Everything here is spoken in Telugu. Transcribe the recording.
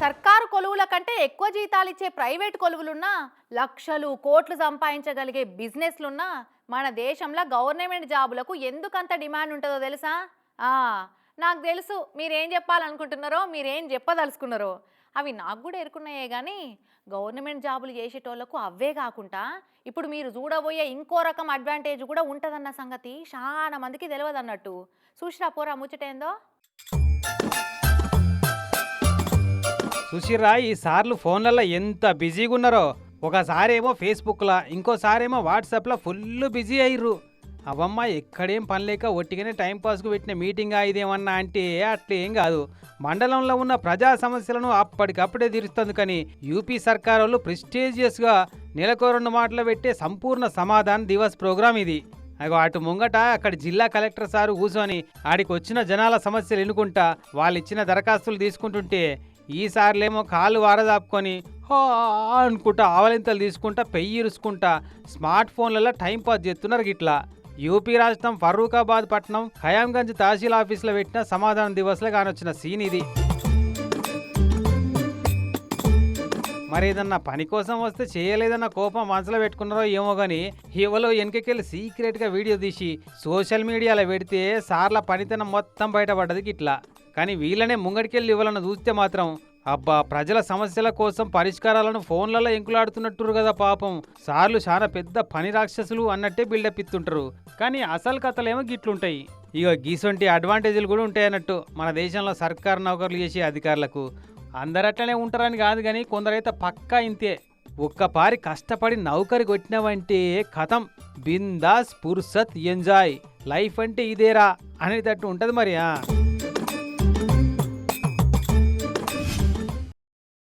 సర్కారు కొలువుల కంటే ఎక్కువ జీతాలు ఇచ్చే ప్రైవేట్ కొలువులున్నా లక్షలు కోట్లు సంపాదించగలిగే బిజినెస్లున్నా మన దేశంలో గవర్నమెంట్ జాబులకు ఎందుకంత డిమాండ్ ఉంటుందో తెలుసా? నాకు తెలుసు. మీరేం చెప్పాలనుకుంటున్నారో మీరేం చెప్పదలుచుకున్నారో. అవి నాకు కూడా ఎరుకున్నాయే కానీ గవర్నమెంట్ జాబులు చేసేటోళ్ళకు అవే కాకుండా ఇప్పుడు మీరు చూడబోయే ఇంకో రకం అడ్వాంటేజ్ కూడా ఉంటుందన్న సంగతి చాలా మందికి తెలియదు అన్నట్టు చూసిరా పోరా ముచ్చటేందో? సుశీరా ఈ సార్లు ఫోన్లలో ఎంత బిజీగా ఉన్నారో ఒకసారేమో ఫేస్బుక్లో ఇంకోసారేమో వాట్సాప్లో ఫుల్ బిజీ అయ్యారు అవమ్మ ఎక్కడేం పని లేక ఒట్టిగానే టైంపాస్కు పెట్టిన మీటింగ్ ఇదేమన్నా అంటే అట్లేం కాదు. మండలంలో ఉన్న ప్రజా సమస్యలను అప్పటికప్పుడే తీరుస్తుంది కానీ యూపీ సర్కార్ వాళ్ళు ప్రెస్టీజియస్గా నెలకు రెండు మాటలు పెట్టే సంపూర్ణ సమాధాన్ దివస్ ప్రోగ్రామ్ ఇది. అగో అటు ముంగట అక్కడ జిల్లా కలెక్టర్ సారు కూర్చొని ఆడికి వచ్చిన జనాల సమస్యలు ఎన్నుకుంటా వాళ్ళు ఇచ్చిన దరఖాస్తులు తీసుకుంటుంటే ఈసార్లేమో కాళ్ళు వారదాపుకొని హో అనుకుంటా ఆవలింతలు తీసుకుంటా పెయ్యి ఇరుసుకుంటా స్మార్ట్ ఫోన్లలో టైం పాస్ చేస్తున్నారు గిట్లా. యూపీ రాష్ట్రం ఫరూకాబాద్ పట్టణం ఖయాంగంజ్ తహసీల్ ఆఫీసులో పెట్టిన సమాధానం దివస్లో కానొచ్చిన సీన్ ఇది. మరి ఏదన్నా పని కోసం వస్తే చేయలేదన్న కోపం మనసులో పెట్టుకున్నారో ఏమో కానీ ఎవరో వెనకకెళ్ళి సీక్రెట్గా వీడియో తీసి సోషల్ మీడియాలో పెడితే సార్ల పనితనం మొత్తం బయటపడ్డది గిట్లా. కానీ వీళ్ళనే ముంగడికెళ్ళి ఇవ్వాలని చూస్తే మాత్రం అబ్బా ప్రజల సమస్యల కోసం పరిష్కారాలను ఫోన్లలో ఎంకులాడుతున్నట్టురు కదా పాపం. సార్లు చాలా పెద్ద పని రాక్షసులు అన్నట్టే బిల్డప్ ఇస్తుంటారు కానీ అసలు కథలేమో గిట్లుంటాయి. ఇక గీసొంటి అడ్వాంటేజీలు కూడా ఉంటాయి అన్నట్టు మన దేశంలో సర్కారు నౌకర్లు చేసే అధికారులకు. అందరు అట్లనే ఉంటారని కాదు కానీ కొందరైతే పక్కా ఇంతే. ఒక్కపారి కష్టపడి నౌకరి కొట్టినవంటే కథం. బిందాస్ పుర్సత్ ఎంజాయ్. లైఫ్ అంటే ఇదేరా అనేటట్టు ఉంటుంది మరి